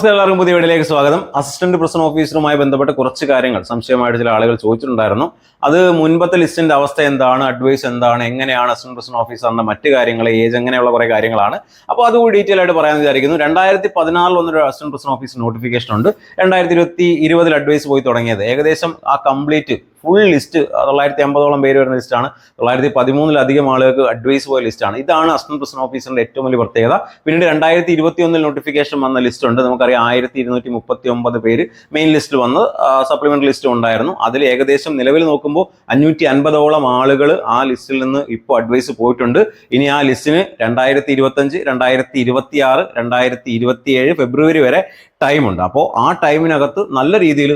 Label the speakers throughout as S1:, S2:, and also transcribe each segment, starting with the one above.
S1: എല്ലാവർക്കും പുതിയ വീഡിയോയിലേക്ക് സ്വാഗതം. അസിസ്റ്റന്റ് പ്രസിഡന്റ് ഓഫീസറുമായി ബന്ധപ്പെട്ട കുറച്ച് കാര്യങ്ങൾ. സംശയമായിട്ട് ചില ആളുകൾ ചോദിച്ചിട്ടുണ്ടായിരുന്നു. അത് മുൻപത്തെ ലിസ്റ്റിന്റെ അവസ്ഥ എന്താണ്? അഡ്വൈസ് എന്താണ്? എങ്ങനെയാണ് അസിസ്റ്റന്റ് പ്രസിഡന്റ് ഓഫീസറിന്റെ മറ്റ് കാര്യങ്ങൾ ഏജ് അങ്ങനെയുള്ള കുറെ കാര്യങ്ങളാണ്. അപ്പോൾ അത് ഡീറ്റെയിൽ ആയിട്ട് പറയാൻ വിചാരിക്കുന്നു. രണ്ടായിരത്തി പതിനാറിൽ ഒന്നൊരു അസിസ്റ്റന്റ് പ്രസിഡന്റ് ഓഫീസ് നോട്ടിഫിക്കേഷൻ ഉണ്ട്. രണ്ടായിരത്തി ഇരുപത്തി ഇരുപതിൽ അഡ്വൈസ് പോയി തുടങ്ങിയത്. ഏകദേശം ആ കംപ്ലീറ്റ് ഫുൾ ലിസ്റ്റ് തൊള്ളായിരത്തി അമ്പതോളം പേര് വരുന്ന ലിസ്റ്റാണ് തൊള്ളായിരത്തി പതിമൂന്നിലധികം ആളുകൾക്ക് അഡ്വൈസ് പോയ ലിസ്റ്റാണ് ഇതാണ് അസിസ്റ്റന്റ് പ്രസിഡന്റ് ഓഫീസറിന്റെ ഏറ്റവും വലിയ പ്രത്യേകത. പിന്നീട് രണ്ടായിരത്തി ഇരുപത്തി ഒന്നിൽ നോട്ടിഫിക്കേഷൻ വന്ന ലിസ്റ്റ് ഉണ്ട്. നമുക്കറിയാം ആയിരത്തി ഇരുന്നൂറ്റി മുപ്പത്തി ഒമ്പത് പേര് മെയിൻ ലിസ്റ്റിൽ വന്ന് സപ്ലിമെന്ററി ലിസ്റ്റ് ഉണ്ടായിരുന്നു. അതിൽ ഏകദേശം നിലവിൽ നോക്കുമ്പോൾ അഞ്ഞൂറ്റി അൻപതോളം ആളുകൾ ആ ലിസ്റ്റിൽ നിന്ന് ഇപ്പോൾ അഡ്വൈസ് പോയിട്ടുണ്ട്. ഇനി ആ ലിസ്റ്റിന് രണ്ടായിരത്തി ഇരുപത്തഞ്ച് രണ്ടായിരത്തി ഇരുപത്തി ആറ് രണ്ടായിരത്തി ഇരുപത്തി ഏഴ് ഫെബ്രുവരി വരെ ടൈമുണ്ട്. അപ്പോൾ ആ ടൈമിനകത്ത് നല്ല രീതിയിൽ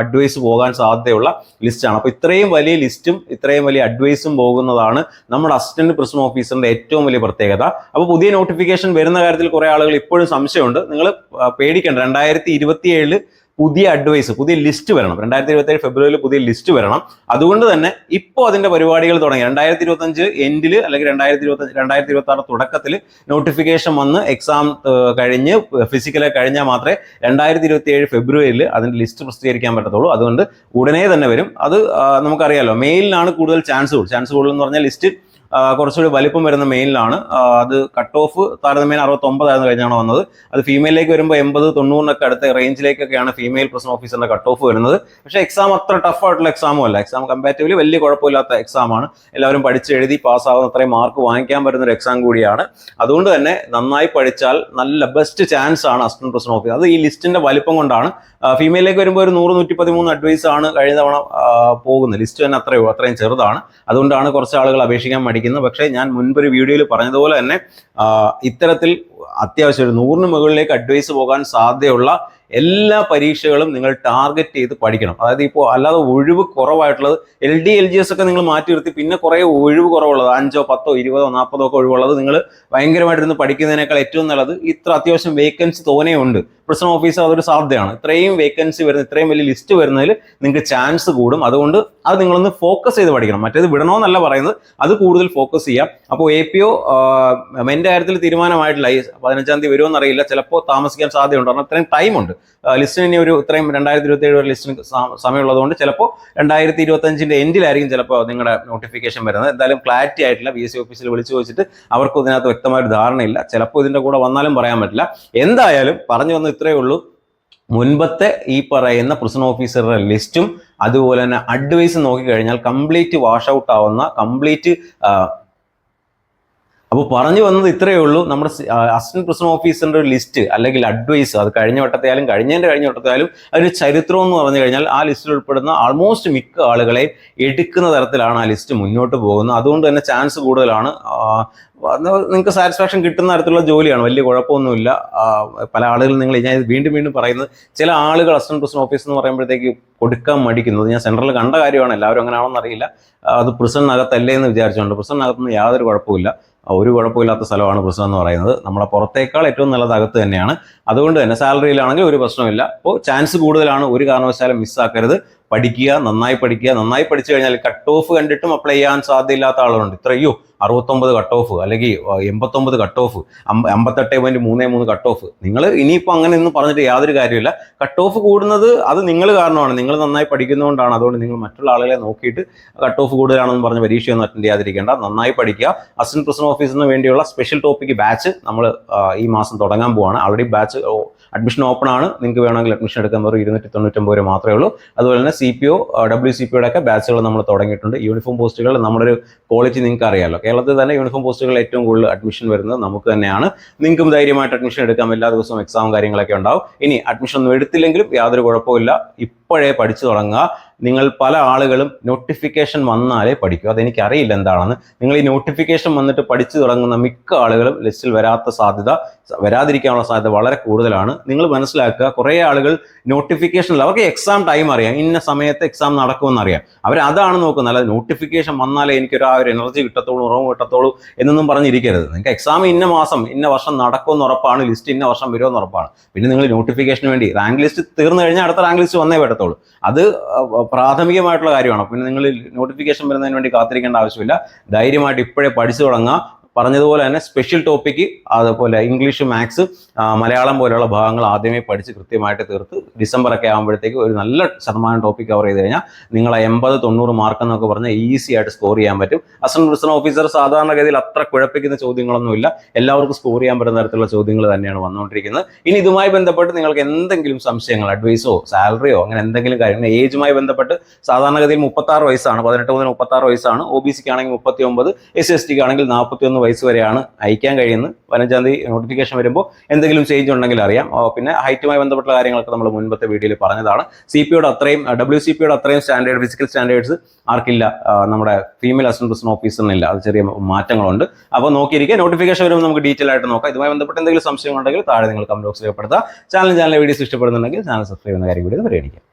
S1: അഡ്വൈസ് പോകാൻ സാധ്യതയുള്ള ലിസ്റ്റാണ് അപ്പോൾ ഇത്രയും വലിയ ലിസ്റ്റും ഇത്രയും വലിയ അഡ്വൈസും പോകുന്നതാണ് നമ്മുടെ അസിസ്റ്റന്റ് പ്രിസം ഓഫീസറിന്റെ ഏറ്റവും വലിയ പ്രത്യേകത. അപ്പോൾ പുതിയ നോട്ടിഫിക്കേഷൻ വരുന്ന കാര്യത്തിൽ കുറേ ആളുകൾ ഇപ്പോഴും സംശയമുണ്ട്. നിങ്ങൾ പേടിക്കേണ്ട. രണ്ടായിരത്തി പുതിയ അഡ്വൈസ് പുതിയ ലിസ്റ്റ് വരണം. രണ്ടായിരത്തി ഇരുപത്തി ഏഴ് ഫെബ്രുവരിയിൽ പുതിയ ലിസ്റ്റ് വരണം. അതുകൊണ്ട് തന്നെ ഇപ്പോൾ അതിന്റെ പരിപാടികൾ തുടങ്ങി. രണ്ടായിരത്തി ഇരുപത്തഞ്ച് എൻഡിൽ അല്ലെങ്കിൽ രണ്ടായിരത്തി ഇരുപത്തി രണ്ടായിരത്തി ഇരുപത്തി ആറ് തുടക്കത്തിൽ നോട്ടിഫിക്കേഷൻ വന്ന് എക്സാം കഴിഞ്ഞ് ഫിസിക്കലെ കഴിഞ്ഞാൽ മാത്രമേ രണ്ടായിരത്തി ഇരുപത്തി ഏഴ് ഫെബ്രുവരിയിൽ അതിന്റെ ലിസ്റ്റ് പ്രസിദ്ധീകരിക്കാൻ പറ്റത്തുള്ളൂ. അതുകൊണ്ട് ഉടനെ തന്നെ വരും. അത് നമുക്കറിയാലോ മെയിലിനാണ് കൂടുതൽ ചാൻസ് കൂടുതൽ ചാൻസ് കൂടുതൽ എന്ന് പറഞ്ഞാൽ ലിസ്റ്റ് കുറച്ചുകൂടി വലിപ്പം വരുന്ന മെയിനിലാണ് അത് കട്ട് ഓഫ് താരതമ്യേന അറുപത്തൊമ്പതായിരുന്നു കഴിഞ്ഞാണ് വന്നത്. അത് ഫീമെയിലേക്ക് വരുമ്പോൾ എൺപത് തൊണ്ണൂറിനൊക്കെ അടുത്ത റേഞ്ചിലേക്കൊക്കെയാണ് ഫീമെയിൽ പ്രസൺ ഓഫീസറിന്റെ കട്ട് ഓഫ് വരുന്നത്. പക്ഷേ എക്സാം അത്ര ടഫ് ആയിട്ടുള്ള എക്സാമും അല്ല. എക്സാം കമ്പാരിറ്റീവ്ലി വലിയ കുഴപ്പമില്ലാത്ത എക്സാമാണ് എല്ലാവരും പഠിച്ച് എഴുതി പാസ്സാവുന്ന അത്രയും മാർക്ക് വാങ്ങിക്കാൻ പറ്റുന്ന ഒരു എക്സാം കൂടിയാണ്. അതുകൊണ്ട് തന്നെ നന്നായി പഠിച്ചാൽ നല്ല ബെസ്റ്റ് ചാൻസ് ആണ് അസിസ്റ്റന്റ് പ്രസിഡന്റ് ഓഫീസർ അത് ഈ ലിസ്റ്റിന്റെ വലിപ്പം കൊണ്ടാണ്. ഫീമെയിലേക്ക് വരുമ്പോൾ ഒരു നൂറ് നൂറ്റി പതിമൂന്ന് അഡ്വൈസ് ആണ് കഴിഞ്ഞ തവണ പോകുന്നത്. ലിസ്റ്റ് തന്നെ അത്രയോ അത്രയും ചെറുതാണ്. അതുകൊണ്ടാണ് കുറച്ച് ആളുകൾ അപേക്ഷിക്കാൻ മടിക്കുന്നത്. പക്ഷേ ഞാൻ മുൻപൊരു വീഡിയോയിൽ പറഞ്ഞതുപോലെ തന്നെ ഇത്തരത്തിൽ അത്യാവശ്യം ഒരു നൂറിന് മുകളിലേക്ക് അഡ്വൈസ് പോകാൻ സാധ്യതയുള്ള എല്ലാ പരീക്ഷകളും നിങ്ങൾ ടാർഗറ്റ് ചെയ്ത് പഠിക്കണം. അതായത് ഇപ്പോൾ അല്ലാതെ ഒഴിവ് കുറവായിട്ടുള്ളത് L D L G S ഒക്കെ നിങ്ങൾ മാറ്റി നിർത്തി പിന്നെ കുറേ ഒഴിവ് കുറവുള്ളത് അഞ്ചോ പത്തോ ഇരുപതോ നാൽപ്പതോ ഒക്കെ ഒഴിവുള്ളത് നിങ്ങൾ ഭയങ്കരമായിട്ടിരുന്ന് പഠിക്കുന്നതിനേക്കാൾ ഏറ്റവും നല്ലത് ഇത്ര അത്യാവശ്യം വേക്കൻസി തോനെയുണ്ട് പ്രസിഡന്റ് ഓഫീസർ അതൊരു സാധ്യതയാണ്. ഇത്രയും വേക്കൻസി വരുന്ന ഇത്രയും വലിയ ലിസ്റ്റ് വരുന്നതിൽ നിങ്ങൾക്ക് ചാൻസ് കൂടും. അതുകൊണ്ട് അത് നിങ്ങളൊന്ന് ഫോക്കസ് ചെയ്ത് പഠിക്കണം. മറ്റേത് വിടണമെന്നല്ല പറയുന്നത്. അത് കൂടുതൽ ഫോക്കസ് ചെയ്യാം. അപ്പോൾ എ പി ഒ എന്റെ കാര്യത്തിൽ തീരുമാനമായിട്ടില്ല. പതിനഞ്ചാം തീയതി വരുമോ എന്നറിയില്ല. ചിലപ്പോൾ താമസിക്കാൻ സാധ്യതയുണ്ട്. കാരണം ഇത്രയും ടൈമുണ്ട് ലിസ്റ്റിന് ഇനി ഒരു ഇത്രയും രണ്ടായിരത്തി ഇരുപത്തി ഏഴ് വരെ ലിസ്റ്റിന് സമയമുള്ളതുകൊണ്ട് ചിലപ്പോൾ രണ്ടായിരത്തി ഇരുപത്തഞ്ചിന്റെ എൻഡിലായിരിക്കും ചിലപ്പോൾ നിങ്ങളുടെ നോട്ടിഫിക്കേഷൻ വരുന്നത്. എന്തായാലും ക്ലാരിറ്റി ആയിട്ടില്ല. ബി എസ് സി ഓഫീസിൽ വിളിച്ചു ചോദിച്ചിട്ട് അവർക്കും ഇതിനകത്ത് വ്യക്തമായ ഒരു ധാരണയില്ല. ചിലപ്പോൾ ഇതിന്റെ കൂടെ വന്നാലും പറയാൻ പറ്റില്ല. എന്തായാലും പറഞ്ഞു വന്ന ഇത്രയേ ഉള്ളൂ. മുൻപത്തെ ഈ പറയുന്ന പ്രിസൺ ഓഫീസറുടെ ലിസ്റ്റും അതുപോലെ തന്നെ അഡ്വൈസ് നോക്കിക്കഴിഞ്ഞാൽ കംപ്ലീറ്റ് വാഷ് ഔട്ട് ആവുന്ന കംപ്ലീറ്റ് അപ്പോൾ പറഞ്ഞു വന്നത് ഇത്രയേ ഉള്ളൂ. നമ്മുടെ അസിസ്റ്റന്റ് പ്രസിഡന്റ് ഓഫീസറിന്റെ ഒരു ലിസ്റ്റ് അല്ലെങ്കിൽ അഡ്വൈസ് അത് കഴിഞ്ഞ വട്ടത്തെയാലും കഴിഞ്ഞതിന്റെ കഴിഞ്ഞ വട്ടത്തെയാലും അതിന് ചരിത്രം എന്ന് പറഞ്ഞു കഴിഞ്ഞാൽ ആ ലിസ്റ്റിൽ ഉൾപ്പെടുന്ന ആൾമോസ്റ്റ് മിക്ക ആളുകളെയും എടുക്കുന്ന തരത്തിലാണ് ആ ലിസ്റ്റ് മുന്നോട്ട് പോകുന്നത്. അതുകൊണ്ട് തന്നെ ചാൻസ് കൂടുതലാണ്. നിങ്ങൾക്ക് സാറ്റിസ്ഫാക്ഷൻ കിട്ടുന്ന തരത്തിലുള്ള ജോലിയാണ്. വലിയ കുഴപ്പമൊന്നുമില്ല. പല ആളുകളും നിങ്ങൾ ഞാൻ വീണ്ടും വീണ്ടും പറയുന്നത് ചില ആളുകൾ അസിസ്റ്റന്റ് പ്രസിഡന്റ് ഓഫീസ് എന്ന് പറയുമ്പോഴത്തേക്ക് കൊടുക്കാൻ മടിക്കുന്നത്. ഞാൻ സെൻട്രൽ കണ്ട കാര്യമാണ്. എല്ലാവരും അങ്ങനെ ആണെന്ന് അറിയില്ല. ആ, അത് പ്രസിഡന്റിനകത്തല്ലേ എന്ന് വിചാരിച്ചുകൊണ്ട് പ്രസിഡന്റിനകത്തൊന്നും യാതൊരു കുഴപ്പമില്ല ഒരു കുഴപ്പമില്ലാത്ത സ്ഥലമാണ് പ്രശ്നം എന്ന് പറയുന്നത്. നമ്മളെ പുറത്തേക്കാൾ ഏറ്റവും നല്ലത് അകത്ത് തന്നെയാണ്. അതുകൊണ്ട് തന്നെ സാലറിയിലാണെങ്കിൽ ഒരു പ്രശ്നമില്ല. അപ്പോൾ ചാൻസ് കൂടുതലാണ്. ഒരു കാരണവശാലും മിസ്സാക്കരുത് പഠിക്കുക നന്നായി പഠിക്കുക നന്നായി പഠിച്ചു കഴിഞ്ഞാൽ കട്ട് ഓഫ് കണ്ടിട്ടും അപ്ലൈ ചെയ്യാൻ സാധ്യതയില്ലാത്ത ആളുകളുണ്ട്. ഇത്രയോ അറുപത്തൊമ്പത് കട്ട് ഓഫ് അല്ലെങ്കിൽ എൺപത്തൊമ്പത് കട്ട് ഓഫ് അമ്പത്തെട്ട് പോയിന്റ് മൂന്ന് മൂന്ന് കട്ട് ഓഫ് നിങ്ങൾ ഇനിയിപ്പോൾ അങ്ങനെ ഒന്നും പറഞ്ഞിട്ട് യാതൊരു കാര്യമില്ല കട്ട് ഓഫ് കൂടുന്നത് അത് നിങ്ങൾ കാരണമാണ്. നിങ്ങൾ നന്നായി പഠിക്കുന്നതുകൊണ്ടാണ്. അതുകൊണ്ട് നിങ്ങൾ മറ്റുള്ള ആളുകളെ നോക്കിയിട്ട് കട്ട് ഓഫ് കൂടുതലാണെന്ന് പറഞ്ഞ് പരീക്ഷയൊന്നും അറ്റൻഡ് ചെയ്യാതിരിക്കേണ്ട. നന്നായി പഠിക്കുക. അസിസ്റ്റന്റ് പ്രസിഡന്റ് ഓഫീസിന് വേണ്ടിയുള്ള സ്പെഷ്യൽ ടോപ്പിക് ബാച്ച് നമ്മൾ ഈ മാസം തുടങ്ങാൻ പോവാണ്. ആൾറെഡി ബാച്ച് അഡ്മിഷൻ ഓപ്പൺ ആണ്. നിങ്ങൾക്ക് വേണമെങ്കിൽ അഡ്മിഷൻ എടുക്കാൻ വെറും ഇരുന്നൂറ്റി തൊണ്ണൂറ്റൊമ്പത് മാത്രമേ ഉള്ളൂ. അതുപോലെ തന്നെ C P O W C P ഒക്കെ ബാച്ചുകൾ നമ്മൾ തുടങ്ങിയിട്ടുണ്ട്. യൂണിഫോം പോസ്റ്റുകൾ നമ്മുടെ ഒരു ക്വാളിറ്റി നിങ്ങൾക്ക് അറിയാമല്ലോ കേരളത്തിൽ തന്നെ യൂണിഫോം പോസ്റ്റുകൾ ഏറ്റവും കൂടുതൽ അഡ്മിഷൻ വരുന്നത് നമുക്ക് തന്നെയാണ്. നിങ്ങൾക്കും ധൈര്യമായിട്ട് അഡ്മിഷൻ എടുക്കാം. എല്ലാ ദിവസവും എക്സാം കാര്യങ്ങളൊക്കെ ഉണ്ടാവും. ഇനി അഡ്മിഷൻ ഒന്നും എടുത്തില്ലെങ്കിലും യാതൊരു കുഴപ്പമില്ല ഇപ്പോഴേ പഠിച്ചു തുടങ്ങുക. നിങ്ങൾ പല ആളുകളും നോട്ടിഫിക്കേഷൻ വന്നാലേ പഠിക്കൂ. അതെനിക്ക് അറിയില്ല എന്താണെന്ന്. നിങ്ങൾ ഈ നോട്ടിഫിക്കേഷൻ വന്നിട്ട് പഠിച്ചു തുടങ്ങുന്ന മിക്ക ആളുകളും ലിസ്റ്റിൽ വരാത്ത സാധ്യത വരാതിരിക്കാനുള്ള സാധ്യത വളരെ കൂടുതലാണ്. നിങ്ങൾ മനസ്സിലാക്കുക കുറേ ആളുകൾ നോട്ടിഫിക്കേഷനിൽ അവർക്ക് എക്സാം ടൈം അറിയാം. ഇന്ന സമയത്ത് എക്സാം നടക്കുമെന്ന് അറിയാം അവർ അതാണ് നോക്കുന്നത്. അല്ലാതെ നോട്ടിഫിക്കേഷൻ വന്നാലേ എനിക്കൊരു ആ ഒരു എനർജി കിട്ടത്തുള്ളൂ ഉറവ് കിട്ടത്തുള്ളൂ എന്നൊന്നും പറഞ്ഞിരിക്കരുത്. നിങ്ങൾക്ക് എക്സാം ഇന്ന മാസം ഇന്ന വർഷം നടക്കുമെന്ന് ഉറപ്പാണ് ലിസ്റ്റ് ഇന്ന വർഷം വരുമെന്ന് ഉറപ്പാണ്. പിന്നെ നിങ്ങൾ നോട്ടിഫിക്കേഷന് വേണ്ടി റാങ്ക് ലിസ്റ്റ് തീർന്നു കഴിഞ്ഞാൽ അടുത്ത റാങ്ക് ലിസ്റ്റ് വന്നേ പറ്റത്തുള്ളൂ. അത് പ്രാഥമികമായിട്ടുള്ള കാര്യമാണ്. പിന്നെ നിങ്ങൾ നോട്ടിഫിക്കേഷൻ വരുന്നതിന് വേണ്ടി കാത്തിരിക്കേണ്ട ആവശ്യമില്ല. ധൈര്യമായിട്ട് ഇപ്പോഴേ പഠിച്ചു തുടങ്ങുക. പറഞ്ഞതുപോലെ തന്നെ സ്പെഷ്യൽ ടോപ്പിക്ക് അതുപോലെ ഇംഗ്ലീഷ് മാത്സ് മലയാളം പോലെയുള്ള ഭാഗങ്ങൾ ആദ്യമേ പഠിച്ച് കൃത്യമായിട്ട് തീർത്ത് ഡിസംബർ ഒക്കെ ആകുമ്പോഴത്തേക്ക് ഒരു നല്ല ശതമാനം ടോപ്പിക് കവർ ചെയ്ത് കഴിഞ്ഞാൽ നിങ്ങൾ എൺപത് തൊണ്ണൂറ് മാർക്ക് എന്നൊക്കെ പറഞ്ഞാൽ ഈസി ആയിട്ട് സ്കോർ ചെയ്യാൻ പറ്റും. അസിസ്റ്റന്റ് പ്രസിഡന്റ് ഓഫീസർ സാധാരണഗതിയിൽ അത്ര കുഴപ്പിക്കുന്ന ചോദ്യങ്ങളൊന്നുമില്ല. എല്ലാവർക്കും സ്കോർ ചെയ്യാൻ പറ്റുന്ന തരത്തിലുള്ള ചോദ്യങ്ങൾ തന്നെയാണ് വന്നുകൊണ്ടിരിക്കുന്നത്. ഇനി ഇതുമായി ബന്ധപ്പെട്ട് നിങ്ങൾക്ക് എന്തെങ്കിലും സംശയങ്ങൾ അഡ്വൈസോ സാലറിയോ അങ്ങനെ എന്തെങ്കിലും കാര്യങ്ങൾ ഏജുമായി ബന്ധപ്പെട്ട് സാധാരണഗതിയിൽ മുപ്പത്തി ആറ് വയസ്സാണ് പതിനെട്ട് മുതൽ മുപ്പത്തി ആറ് വയസ്സാണ് ഒ ബി സിക്ക് ആണെങ്കിൽ മുപ്പത്തി ഒമ്പത് എസ് എസ് ടിക്ക് ആണെങ്കിൽ നാൽപ്പത്തി ഒന്ന് വയസ്സ് വരെയാണ് അയക്കാൻ കഴിയുന്നത്. പതിനഞ്ചാം തീയതി നോട്ടിഫിക്കേഷൻ വരുമ്പോൾ എന്തെങ്കിലും ചേഞ്ച് ഉണ്ടെങ്കിൽ അറിയാം. പിന്നെ ഹൈറ്റുമായി ബന്ധപ്പെട്ട കാര്യങ്ങളൊക്കെ നമ്മൾ മുൻപത്തെ വീഡിയോയിൽ പറഞ്ഞതാണ്. സി പിയുടെ അത്രയും ഡബ്ല്യു സി പിയുടെ അത്രയും സ്റ്റാൻഡേർഡ് ഫിസിക്കൽ സ്റ്റാൻഡേർഡ്സ് ആർക്കില്ല. നമ്മുടെ ഫീമെയിൽ പ്രസിഡന്റ് ഓഫീസറിനില്ല അത് ചെറിയ മാറ്റങ്ങളുണ്ട്. അപ്പോൾ നോക്കിയിരിക്കുക നോട്ടിഫിക്കേഷൻ വരുമ്പോൾ നമുക്ക് ഡീറ്റെയിൽ ആയിട്ട് നോക്കാം. ഇതുമായി ബന്ധപ്പെട്ട് എന്തെങ്കിലും സംശയം ഉണ്ടെങ്കിൽ താഴെ നിങ്ങൾ കമന്റ് ബോക്സിൽ രേഖപ്പെടുത്തുക ചാനൽ ചാനൽ വീഡിയോസ് ഇഷ്ടപ്പെടുന്നുണ്ടെങ്കിൽ ചാനൽ സബ്സ്ക്രൈബ് ചെയ്യുന്ന കാര്യം കൂടി പരിഗണിക്കാം.